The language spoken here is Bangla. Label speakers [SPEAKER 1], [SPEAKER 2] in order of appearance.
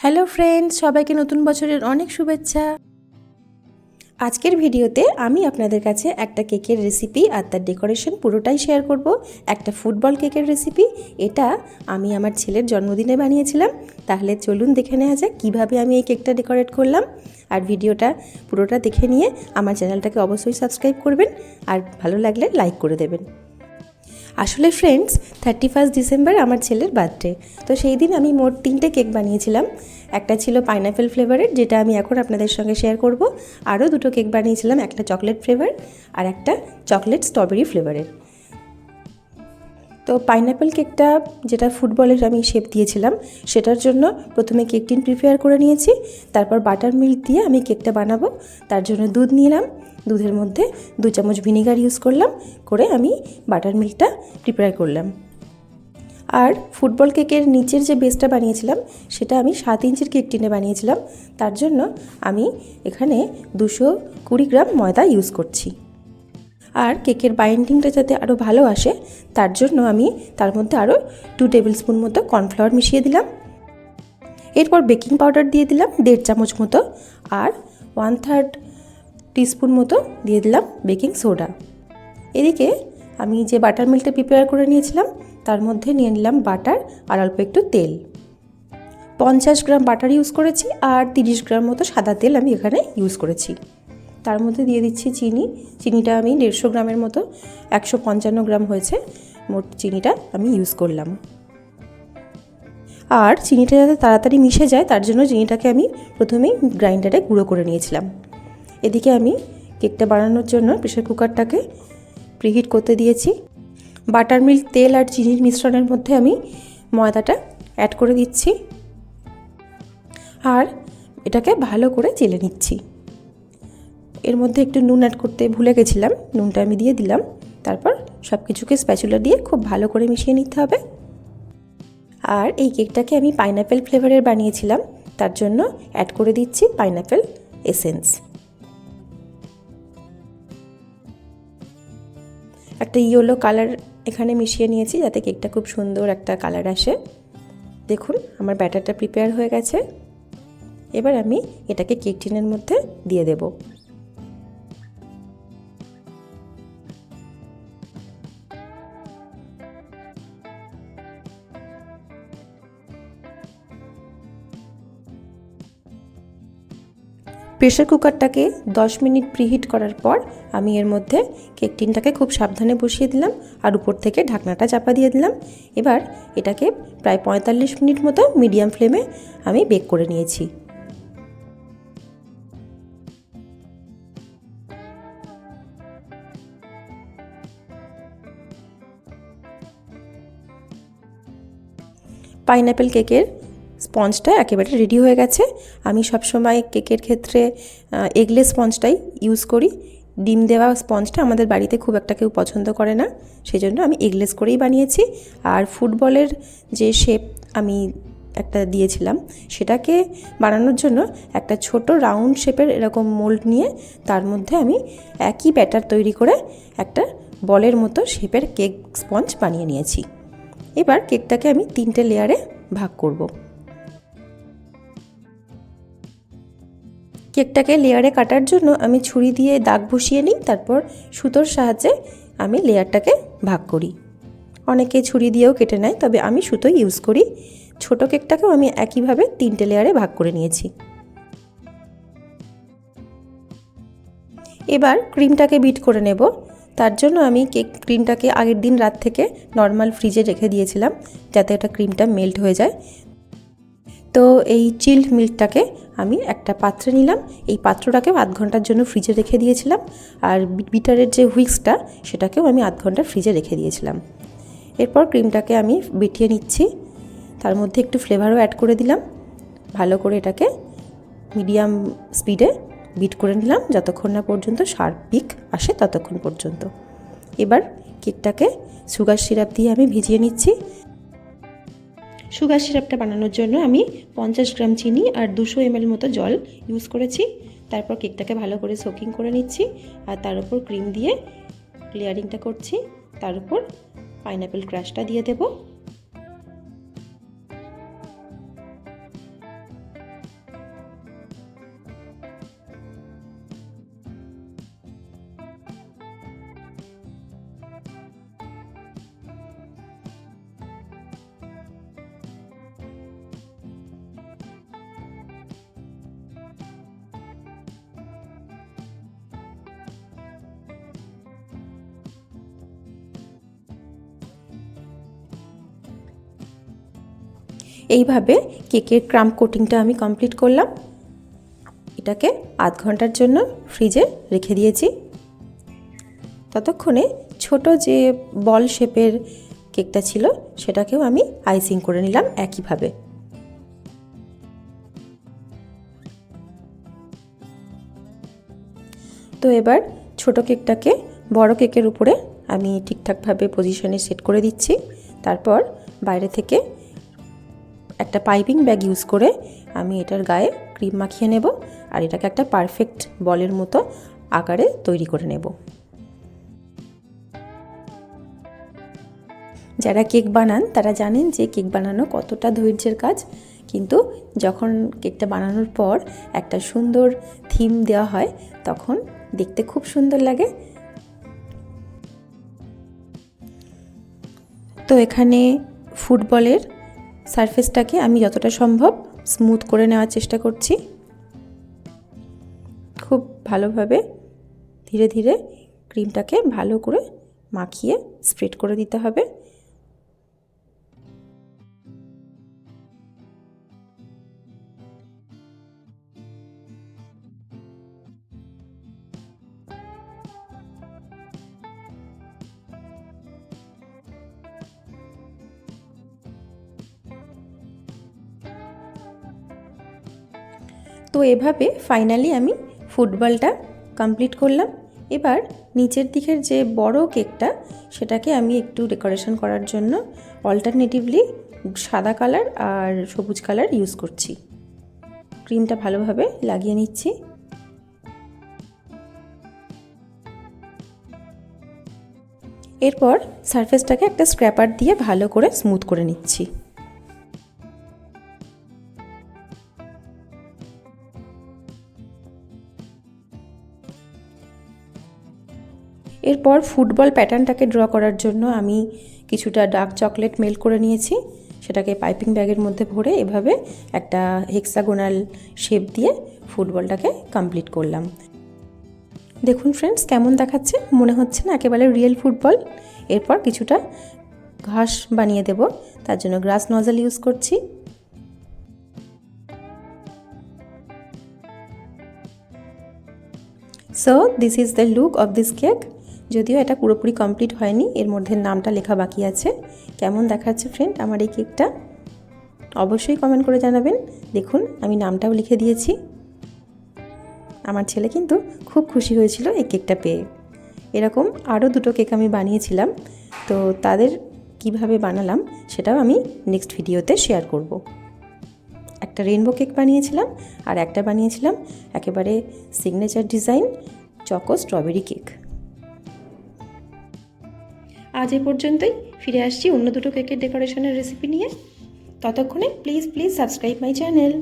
[SPEAKER 1] হ্যালো ফ্রেন্ডস, সবাইকে নতুন বছরের অনেক শুভেচ্ছা। আজকের ভিডিওতে আমি আপনাদের কাছে একটা কেকের রেসিপি আর তার ডেকোরেশন পুরোটাই শেয়ার করব। একটা ফুটবল কেকের রেসিপি এটা আমি আমার ছেলের জন্মদিনে বানিয়েছিলাম। তাহলে চলুন দেখে নেওয়া যাক কীভাবে আমি এই কেকটা ডেকোরেট করলাম। আর ভিডিওটা পুরোটা দেখে নিয়ে আমার চ্যানেলটাকে অবশ্যই সাবস্ক্রাইব করবেন। আর ভালো লাগলে লাইক করে দেবেন। আসলে ফ্রেন্ডস থার্টি ফার্স্ট ডিসেম্বর আমার ছেলের বার্থডে তো সেই দিন আমি মোট তিনটে কেক বানিয়েছিলাম। একটা ছিল পাইনাপেল ফ্লেভারের যেটা আমি এখন আপনাদের সঙ্গে শেয়ার করব। আরও দুটো কেক বানিয়েছিলাম, একটা চকলেট ফ্লেভার আর একটা চকলেট স্ট্রবেরি ফ্লেভারের তো পাইনাপেল কেকটা যেটা ফুটবলের আমি শেপ দিয়েছিলাম, সেটার জন্য প্রথমে কেক টিন প্রিপেয়ার করে নিয়েছি, তারপর বাটার মিল্ক দিয়ে আমি কেকটা বানাবো, তার জন্য দুধ নিলাম, দুধের মধ্যে দু চামচ ভিনিগার ইউজ করলাম, করে আমি বাটার মিল্কটা প্রিপেয়ার করলাম। আর ফুটবল কেকের নিচের যে বেসটা বানিয়েছিলাম, সেটা আমি সাত ইঞ্চির কেক টিনে বানিয়েছিলাম, তার জন্য আমি এখানে দুশো কুড়ি গ্রাম ময়দা ইউজ করছি। আর কেকের বাইন্ডিংটা যাতে আরও ভালো আসে, তার জন্য আমি তার মধ্যে আরও টু টেবিল স্পুন মতো কর্নফ্লাওয়ার মিশিয়ে দিলাম। এরপর বেকিং পাউডার দিয়ে দিলাম দেড় চামচ মতো আর ওয়ান থার্ড টিস্পুন মতো দিয়ে দিলাম বেকিং সোডা এদিকে আমি যে বাটার মিল্কটা প্রিপেয়ার করে নিয়েছিলাম, তার মধ্যে নিয়ে নিলাম বাটার আর অল্প একটু তেল। পঞ্চাশ গ্রাম বাটার ইউজ করেছি আর তিরিশ গ্রাম মতো সাদা তেল আমি এখানে ইউজ করেছি। তার মধ্যে দিয়ে দিচ্ছি চিনি। চিনিটা আমি দেড়শো গ্রামের মতো, একশো পঞ্চান্ন গ্রাম হয়েছে। মোট চিনিটা আমি ইউজ করলাম। আর চিনিটা যাতে তাড়াতাড়ি মিশে যায়, তার জন্য চিনিটাকে আমি প্রথমেই গ্রাইন্ডারে গুঁড়ো করে নিয়েছিলাম। এদিকে আমি কেকটা বানানোর জন্য প্রেশার কুকারটাকে প্রিহিট করতে দিয়েছি। বাটার মিল্ক, তেল আর চিনির মিশ্রণের মধ্যে আমি ময়দাটা অ্যাড করে দিচ্ছি। আর এটাকে ভালো করে চেলে নিচ্ছি। এর মধ্যে একটু নুন অ্যাড করতে ভুলে গেছিলাম। নুনটা আমি দিয়ে দিলাম। তারপর সব কিছুকে স্প্যাচুলা দিয়ে খুব ভালো করে মিশিয়ে নিতে হবে। আর এই কেকটাকে আমি পাইনাপেল ফ্লেভারের বানিয়েছিলাম। তার জন্য অ্যাড করে দিচ্ছি পাইনাপেল এসেন্স একটা ইয়েলো কালার এখানে মিশিয়ে নিয়েছি যাতে কেকটা খুব সুন্দর একটা কালার আসে। দেখুন, আমার ব্যাটারটা প্রিপেয়ার হয়ে গেছে। এবার আমি এটাকে কেক টিনের মধ্যে দিয়ে দেবো। প্রেশার কুকারটাকে 10 মিনিট প্রিহিট করার পর আমি এর মধ্যে কেক টিনটাকে খুব সাবধানে বসিয়ে দিলাম আর উপর থেকে ঢাকনাটা চাপা দিয়ে দিলাম। এবার এটাকে প্রায় পঁয়তাল্লিশ মিনিট মতো মিডিয়াম ফ্লেমে আমি বেক করে নিয়েছি। পাইনাপেল কেকের স্পঞ্জটা একেবারে রেডি হয়ে গেছে। আমি সবসময় কেকের ক্ষেত্রে এগলেস স্পঞ্জটাই ইউজ করি। ডিম দেওয়া স্পঞ্জটা আমাদের বাড়িতে খুব একটা কেউ পছন্দ করে না সেই জন্য আমি এগলেস করেই বানিয়েছি। আর ফুটবলের যে শেপ আমি একটা দিয়েছিলাম, সেটাকে বানানোর জন্য একটা ছোট রাউন্ড শেপের এরকম মোল্ড নিয়ে তার মধ্যে আমি একই ব্যাটার তৈরি করে একটা বলের মতো শেপের কেক স্পঞ্জ বানিয়ে নিয়েছি। এবার কেকটাকে আমি তিনটে লেয়ারে ভাগ করব। কেকটাকে লেয়ারে কাটার জন্য আমি ছুরি দিয়ে দাগ বসিয়ে নিই, তারপর সুতোর সাহায্যে আমি লেয়ারটাকে ভাগ করি। অনেকে ছুরি দিয়েও কেটে নেয়, তবে আমি সুতো ইউজ করি। ছোট কেকটাকেও আমি একইভাবে তিনটে লেয়ারে ভাগ করে নিয়েছি। এবার ক্রিমটাকে বিট করে নেব। তার জন্য আমি কেক ক্রিমটাকে আগের দিন রাত থেকে নর্মাল ফ্রিজে রেখে দিয়েছিলাম, যাতে এটা ক্রিমটা মেল্ট হয়ে যায়। তো এই চিল্ড মিল্কটাকে আমি একটা পাত্রে নিলাম। এই পাত্রটাকেও আধ ঘণ্টার জন্য ফ্রিজে রেখে দিয়েছিলাম। আর বিটারের যে হুইক্সটা সেটাকেও আমি আধ ঘণ্টা ফ্রিজে রেখে দিয়েছিলাম। এরপর ক্রিমটাকে আমি বেটিয়ে নিচ্ছি। তার মধ্যে একটু ফ্লেভারও অ্যাড করে দিলাম। ভালো করে এটাকে মিডিয়াম স্পিডে বিট করে নিলাম, যতক্ষণ না পর্যন্ত শার্প পিক আসে ততক্ষণ পর্যন্ত। এবার কেকটাকে সুগার সিরাপ দিয়ে আমি ভিজিয়ে নিচ্ছি। সুগার সিরাপটা বানানোর জন্য আমি পঞ্চাশ গ্রাম চিনি আর দুশো এমএল মতো জল ইউজ করেছি। তারপর কেকটাকে ভালো করে সোকিং করে নিচ্ছি আর তার উপর ক্রিম দিয়ে ক্লিয়ারিংটা করছি। তার উপর পাইনাপেল ক্রাশটা দিয়ে দেবো। এইভাবে কেকের ক্রাম কোটিংটা আমি কমপ্লিট করলাম। এটাকে আধ ঘণ্টার জন্য ফ্রিজে রেখে দিয়েছি। ততক্ষণে ছোট যে বল শেপের কেকটা ছিল, সেটাকেও আমি আইসিং করে নিলাম একইভাবে। তো এবার ছোট কেকটাকে বড় কেকের উপরে আমি ঠিকঠাকভাবে পজিশনে সেট করে দিচ্ছি। তারপর বাইরে থেকে একটা পাইপিং ব্যাগ ইউজ করে আমি এটার গায়ে ক্রিম মাখিয়ে নেব আর এটাকে একটা পারফেক্ট বলের মতো আকারে তৈরি করে নেব। যারা কেক বানান, তারা জানেন যে কেক বানানো কতটা ধৈর্যের কাজ। কিন্তু যখন কেকটা বানানোর পর একটা সুন্দর থিম দেওয়া হয়, তখন দেখতে খুব সুন্দর লাগে। তো এখানে ফুটবলের সারফেসটাকে আমি যতটা সম্ভব স্মুথ করে নেওয়ার চেষ্টা করছি। খুব ভালোভাবে ধীরে ধীরে ক্রিমটাকে ভালো করে মাখিয়ে স্প্রেড করে দিতে হবে। তো এভাবে ফাইনালি আমি ফুটবলটা কমপ্লিট করলাম। এবার নিচের দিকের যে বড় কেকটা, সেটাকে আমি একটু ডেকোরেশন করার জন্য অল্টারনেটিভলি সাদা কালার আর সবুজ কালার ইউজ করছি। ক্রিমটা ভালোভাবে লাগিয়ে নিচ্ছি। এরপর সারফেসটাকে একটা স্ক্র্যাপার দিয়ে ভালো করে স্মুথ করে নিচ্ছি। এরপর ফুটবল প্যাটার্নটাকে ড্র করার জন্য আমি কিছুটা ডার্ক চকলেট মেল্ট করে নিয়েছি। সেটাকে পাইপিং ব্যাগের মধ্যে ভরে এভাবে একটা হেক্সাগোনাল শেপ দিয়ে ফুটবলটাকে কমপ্লিট করলাম। দেখুন ফ্রেন্ডস, কেমন দেখাচ্ছে? মনে হচ্ছে না একেবারে রিয়েল ফুটবল। এরপর কিছুটা ঘাস বানিয়ে দেব। তার জন্য গ্রাস নজল ইউজ করছি। So this is the look of this cake যদিও এটা পুরোপুরি কমপ্লিট হয়নি, এর মধ্যে নামটা লেখা বাকি আছে। কেমন দেখাচ্ছে ফ্রেন্ড আমার এই কেকটা অবশ্যই কমেন্ট করে জানাবেন। দেখুন, আমি নামটাও লিখে দিয়েছি। আমার ছেলে কিন্তু খুব খুশি হয়েছিল এই কেকটা পেয়ে। এরকম আরও দুটো কেক আমি বানিয়েছিলাম, তো তাদের কীভাবে বানালাম সেটাও আমি নেক্সট ভিডিওতে শেয়ার করব। একটা রেনবো কেক বানিয়েছিলাম আর একটা বানিয়েছিলাম একেবারে signature design choco strawberry cake আজ এ পর্যন্তই। ফিরে আসছি অন্য দুটো কেকের ডেকোরেশনের রেসিপি নিয়ে। ততক্ষণে please please subscribe my channel